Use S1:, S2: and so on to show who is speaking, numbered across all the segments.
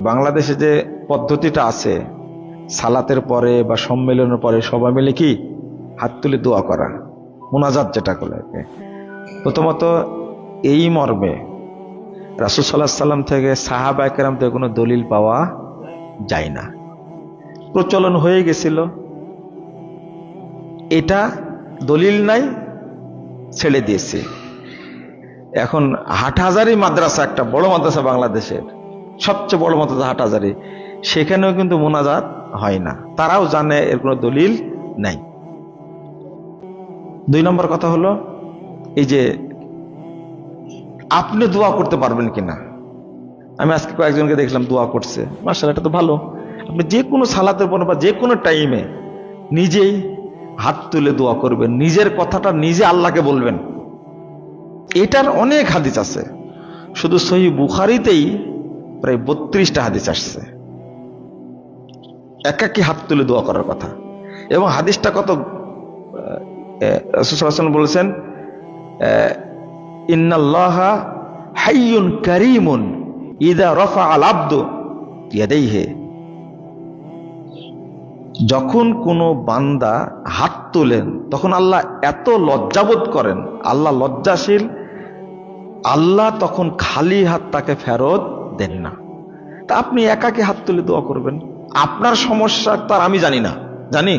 S1: বাংলাদেশে যে পদ্ধতিটা আছে, সালাতের পরে বা সম্মেলনের পরে সবাই মিলে কি? হাত তুলে দোয়া করা, মোনাজাত যেটা করে প্রথমত এই মর্মে রাসুল সাল্লাহ সাল্লাম থেকে সাহাবা একরাম থেকে কোনো দলিল পাওয়া যায় না। প্রচলন হয়ে গেছিল। এটা দলিল নাই, ছেড়ে দিয়েছে। এখন হাট হাটহাজারি মাদ্রাসা, একটা বড় মাদ্রাসা বাংলাদেশের সবচেয়ে বড় মাদ্রাসা হাটহাজারি। সেখানেও কিন্তু মোনাজাত হয় না। তারাও জানে এর কোনো দলিল নাই। দুই নম্বর কথা হলো, এই যে আপনি দোয়া করতে পারবেন কিনা? আমি আজকে কয়েকজনকে দেখলাম দোয়া করছে। মার্শাল এটা তো ভালো। আপনি যে কোনো সালাতের পর বা যে কোনো টাইমে নিজেই হাত তুলে দোয়া করবেন। নিজের কথাটা নিজে আল্লাহকে বলবেন। এটার অনেক হাদিস আছে। শুধু সহি বুখারিতেই প্রায় বত্রিশটা হাদিস আসছে। একাকি হাত তুলে দোয়া করার কথা। এবং হাদিসটা কত সুসাল্লাম বলেছেন ইন্নাল্লাহা হাইয়ুন কারিমুন ইদা রফা আল আব্দু ইয়াদাইহে। যখন কোনো বান্দা হাত তোলেন, তখন আল্লাহ এত লজ্জাবোধ করেন, আল্লাহ লজ্জাশীল, আল্লাহ তখন খালি হাত তাকে ফেরত দেন না। তা আপনি একাকে হাত তুলে দোয়া করবেন। আপনার সমস্যা তার আমি জানি না। জানি?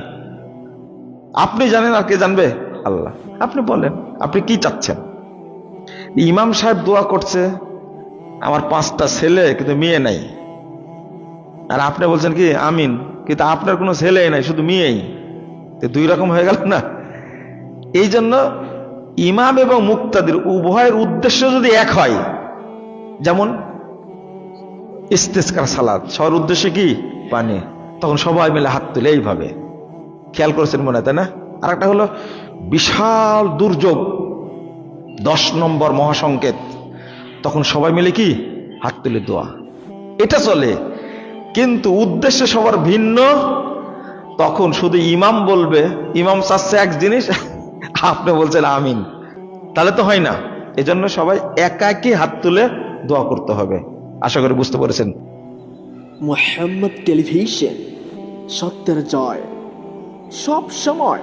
S1: আপনি জানেন আর কে জানবে? আল্লাহ। আপনি বলেন, আপনি কি চাচ্ছেন? ইমাম সাহেব দোয়া করছে, আমার পাঁচটা ছেলে, কিন্তু মেয়ে নাই। আর আপনি বলছেন কি, আমিন। কিন্তু আপনার কোনো ছেলে নাই, শুধু মেয়েই। দুই রকম হয়ে গেল না? এই জন্য ইমাম এবং মুক্তাদির উভয়ের উদ্দেশ্য যদি এক হয়, যেমন ইস্তেস্কার সালাদ। সবার উদ্দেশ্যে কি? পানি। তখন সবাই মিলে হাত তুলে এইভাবে। খেয়াল করেছেন মনে তাই না? আর একটা হলো, বিশাল দুর্যোগ, দশ নম্বর মহাসংকেত। তখন সবাই মিলে কি? হাত তুলে দোয়া। এটা চলে। কিন্তু উদ্দেশ্য সবার ভিন্ন। তখন শুধু ইমাম বলবে, ইমাম চাচ্ছে এক জিনিস, আপনি বলছেন আমিন। তাহলে তো হয় না। এজন্য সবাই একাকি হাত তুলে দোয়া করতে হবে। আশা করি বুঝতে পেরেছেন।
S2: মোহাম্মদ টেলিভিশন সত্যের জয়। সব সময়